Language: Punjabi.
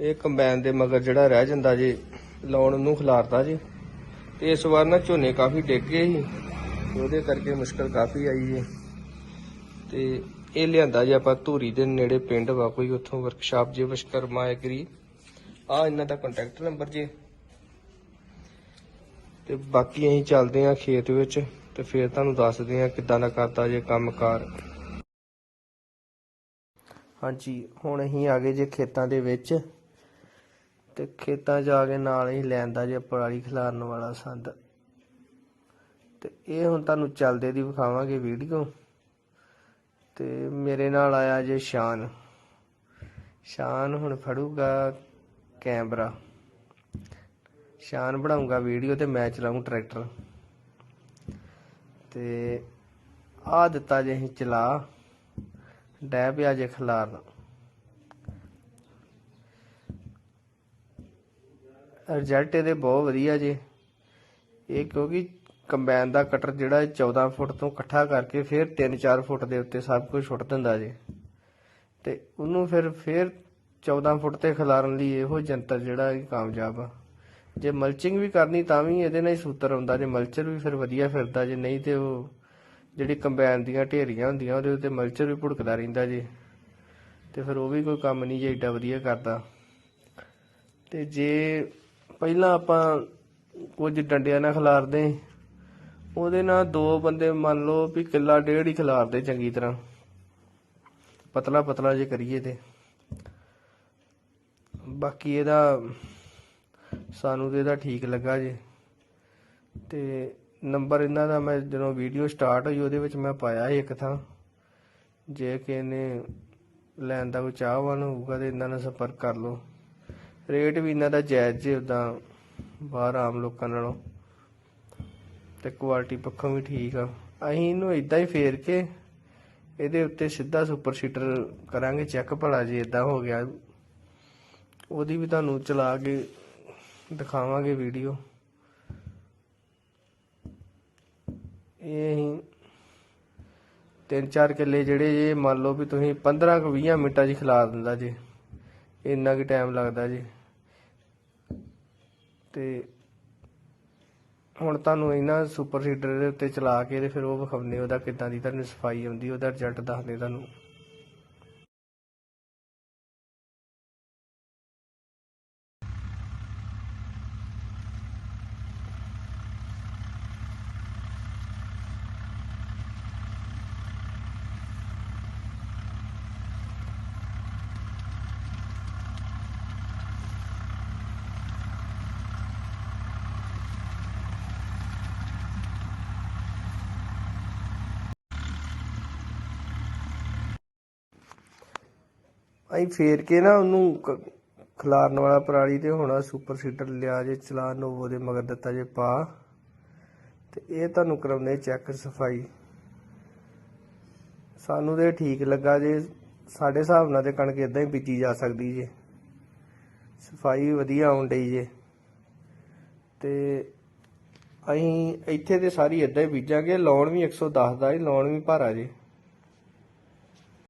ਇਹ ਕੰਬਾਈਨ ਦੇ ਮਗਰ ਜਿਹੜਾ ਰਹਿ ਜਾਂਦਾ ਜੇ, ਲਾਉਣ ਨੂੰ ਖਿਲਾਰਦਾ ਜੇ। ਤੇ ਇਸ ਵਾਰ ਨਾ ਝੋਨੇ ਕਾਫੀ ਡਿੱਗ ਗਏ ਸੀ ਤੇ ਉਹਦੇ ਕਰਕੇ ਮੁਸ਼ਕਲ ਕਾਫੀ ਆਈ ਜੇ। ਤੇ ਇਹ ਲਿਆਂਦਾ ਜੇ ਆਪਾਂ ਧੂਰੀ ਦੇ ਨੇੜੇ ਪਿੰਡ ਵਾ, ਕੋਈ ਉੱਥੋਂ ਵਰਕਸ਼ਾਪ ਜੇ ਵਿਸ਼ਕਰਮਾ ਐਗਰੀ ਆ ਇਹਨਾਂ ਦਾ ਕੰਟੈਕਟ ਨੰਬਰ ਜੇ। ਤੇ ਬਾਕੀ ਅਸੀਂ ਚੱਲਦੇ ਆ ਖੇਤ ਵਿੱਚ, ਤੇ ਫਿਰ ਤੁਹਾਨੂੰ ਦੱਸਦੇ ਆ ਕਿੱਦਾਂ ਦਾ ਕਰਦਾ ਜੇ ਕੰਮਕਾਰ। ਹਾਂਜੀ, ਹੁਣ ਅਸੀਂ ਆ ਗਏ ਜੇ ਖੇਤਾਂ ਦੇ ਵਿੱਚ। ਤੇ ਖੇਤਾਂ 'ਚ ਆ ਕੇ ਨਾਲ ਹੀ ਲੈਂਦਾ ਜੇ ਪਰਾਲੀ ਖਿਲਾਰਨ ਵਾਲਾ ਸੰਦ। ਤੇ ਇਹ ਹੁਣ ਤੁਹਾਨੂੰ ਚੱਲਦੇ ਦੀ ਵਿਖਾਵਾਂਗੇ ਵੀਡੀਓ। ਤੇ ਮੇਰੇ ਨਾਲ ਆਇਆ ਜੇ ਸ਼ਾਨ। ਸ਼ਾਨ ਹੁਣ ਫੜੂਗਾ ਕੈਮਰਾ। ਸ਼ਾਨ ਬਣਾਉਂਗਾ ਵੀਡੀਓ ਤੇ ਮੈਂ ਚਲਾਉਂ ਟਰੈਕਟਰ। ਤੇ ਆ ਦਿੱਤਾ ਜੇ ਅਸੀਂ ਚਲਾ। ਡੈ ਪਿਆ ਜੇ ਖਲਾਰਨ। ਰਿਜ਼ਲਟ ਇਹਦੇ ਬਹੁਤ ਵਧੀਆ ਜੇ। ਇਹ ਕਿਉਂਕਿ ਕੰਬਾਈਨ ਦਾ ਕਟਰ ਜਿਹੜਾ ਇਹ 14 ਫੁੱਟ ਤੋਂ ਇਕੱਠਾ ਕਰਕੇ ਫਿਰ 3-4 ਫੁੱਟ ਦੇ ਉੱਤੇ ਸਭ ਕੁਝ ਛੁੱਟ ਦਿੰਦਾ ਜੇ। ਤੇ ਉਹਨੂੰ ਫਿਰ ਫਿਰ 14 ਫੁੱਟ ਤੇ ਖਿਲਾਰਨ ਲਈ ਇਹੋ ਜੰਤਰ ਜਿਹੜਾ ਕਾਮਯਾਬ ਆ। ਜੇ ਮਲਚਿੰਗ ਵੀ ਕਰਨੀ ਤਾਂ ਵੀ ਇਹਦੇ ਨਾਲ ਹੀ ਸੂਤਰ ਆਉਂਦਾ ਜੇ ਮਲਚਰ ਵੀ ਫਿਰ ਵਧੀਆ ਫਿਰਦਾ, ਜੇ ਨਹੀਂ ਤੇ ਉਹ ਜਿਹੜੀ ਕੰਬਾਈਨ ਦੀਆਂ ਢੇਰੀਆਂ ਹੁੰਦੀਆਂ ਉਹਦੇ ਉੱਤੇ ਮਲਚਰ ਵੀ ਭੁੜਕਦਾ ਰਹਿੰਦਾ ਜੇ। ਤੇ ਫਿਰ ਉਹ ਵੀ ਕੋਈ ਕੰਮ ਨਹੀਂ ਜੇ ਏਡਾ ਵਧੀਆ ਕਰਦਾ। ਤੇ ਜੇ ਪਹਿਲਾਂ ਆਪਾਂ ਕੁਝ ਡੰਡਿਆਂ ਨਾਲ ਖਿਲਾਰਦੇ ਉਹਦੇ ਨਾਲ ਦੋ ਬੰਦੇ ਮੰਨ ਲਓ ਵੀ ਕਿੱਲਾ ਡੇਢ ਹੀ ਖਿਲਾਰਦੇ ਚੰਗੀ ਤਰ੍ਹਾਂ। ਪਤਲਾ ਪਤਲਾ ਜੇ ਕਰੀਏ ਤੇ। ਬਾਕੀ ਇਹਦਾ ਸਾਨੂੰ ਤੇ ਇਹਦਾ ਠੀਕ ਲੱਗਾ ਜੇ। ਤੇ ਨੰਬਰ ਇਹਨਾਂ ਦਾ ਮੈਂ ਜਦੋਂ ਵੀਡੀਓ ਸਟਾਰਟ ਹੋਈ ਉਹਦੇ ਵਿੱਚ ਮੈਂ ਪਾਇਆ ਇੱਕ ਥਾਂ। ਜੇ ਕਿ ਇਹਨੇ ਲੈਣ ਦਾ ਕੋਈ ਚਾਹਵਾਨ ਹੋਊਗਾ ਤੇ ਇਹਨਾਂ ਨਾਲ ਸੰਪਰਕ ਕਰ ਲਓ। ਰੇਟ ਵੀ ਇਹਨਾਂ ਦਾ ਜਾਇਜ਼ ਜੇ ਉਦਾਂ ਬਾਹਰ ਆਮ ਲੋਕਾਂ ਨਾਲੋਂ। ਤੇ ਕੁਆਲਿਟੀ ਪੱਖੋਂ ਵੀ ਠੀਕ ਆ। ਅਸੀਂ ਇਹਨੂੰ ਇਦਾਂ ਹੀ ਫੇਰ ਕੇ ਇਹਦੇ ਉੱਤੇ ਸਿੱਧਾ ਸੁਪਰ ਸੀਟਰ ਕਰਾਂਗੇ ਚੈੱਕ ਭਲਾ ਜੇ ਇਦਾਂ ਹੋ ਗਿਆ। ਉਹਦੀ ਵੀ ਤੁਹਾਨੂੰ ਚਲਾ ਕੇ ਦਿਖਾਵਾਂਗੇ ਵੀਡੀਓ ਇਹ ਅਸੀਂ ਤਿੰਨ ਚਾਰ ਕਿੱਲੇ ਜਿਹੜੇ ਜੇ, ਮੰਨ ਲਓ ਵੀ ਤੁਸੀਂ 15 ਕੁ 20 ਮਿੰਟਾਂ 'ਚ ਖਿਲਾ ਦਿੰਦਾ ਜੇ। ਇੰਨਾ ਕੁ ਟਾਈਮ ਲੱਗਦਾ ਜੀ। ਤੇ ਹੁਣ ਤੁਹਾਨੂੰ ਇਹਨਾਂ ਸੁਪਰ ਸੀਡਰ ਦੇ ਉੱਤੇ ਚਲਾ ਕੇ ਤੇ ਫਿਰ ਉਹ ਵਿਖਾਉਨੇ ਉਹਦਾ ਕਿੱਦਾਂ ਦੀ ਤੁਹਾਨੂੰ ਸਫ਼ਾਈ ਆਉਂਦੀ ਉਹਦਾ ਰਿਜ਼ਲਟ ਦੱਸਦੇ ਤੁਹਾਨੂੰ। ਅਸੀਂ ਫੇਰ ਕੇ ਨਾ ਉਹਨੂੰ ਕ- ਖਿਲਾਰਨ ਵਾਲਾ ਪਰਾਲੀ ਤੇ ਹੋਣਾ ਸੁਪਰ ਸੀਟਰ ਲਿਆ ਜੇ ਚਲਾ ਨੋਵੋ ਦੇ ਮਗਰ ਦਿੱਤਾ ਜੇ ਪਾ। ਤੇ ਇਹ ਤੁਹਾਨੂੰ ਕਰਾਉਂਦੇ ਚੈੱਕ ਸਫ਼ਾਈ। ਸਾਨੂੰ ਤੇ ਠੀਕ ਲੱਗਾ ਜੇ, ਸਾਡੇ ਹਿਸਾਬ ਨਾਲ ਤੇ ਕਣਕ ਇਦਾਂ ਹੀ ਬੀਜੀ ਜਾ ਸਕਦੀ ਜੇ। ਸਫ਼ਾਈ ਵਧੀਆ ਆਉਣ ਡਈ ਜੇ। ਤੇ ਅਸੀਂ ਇੱਥੇ ਤੇ ਸਾਰੀ ਇਦਾਂ ਹੀ ਬੀਜਾਂਗੇ ਲਾਉਣ ਵੀ 110 ਦਾ ਹੀ ਲਾਉਣ ਵੀ ਭਾਰਾ ਜੇ।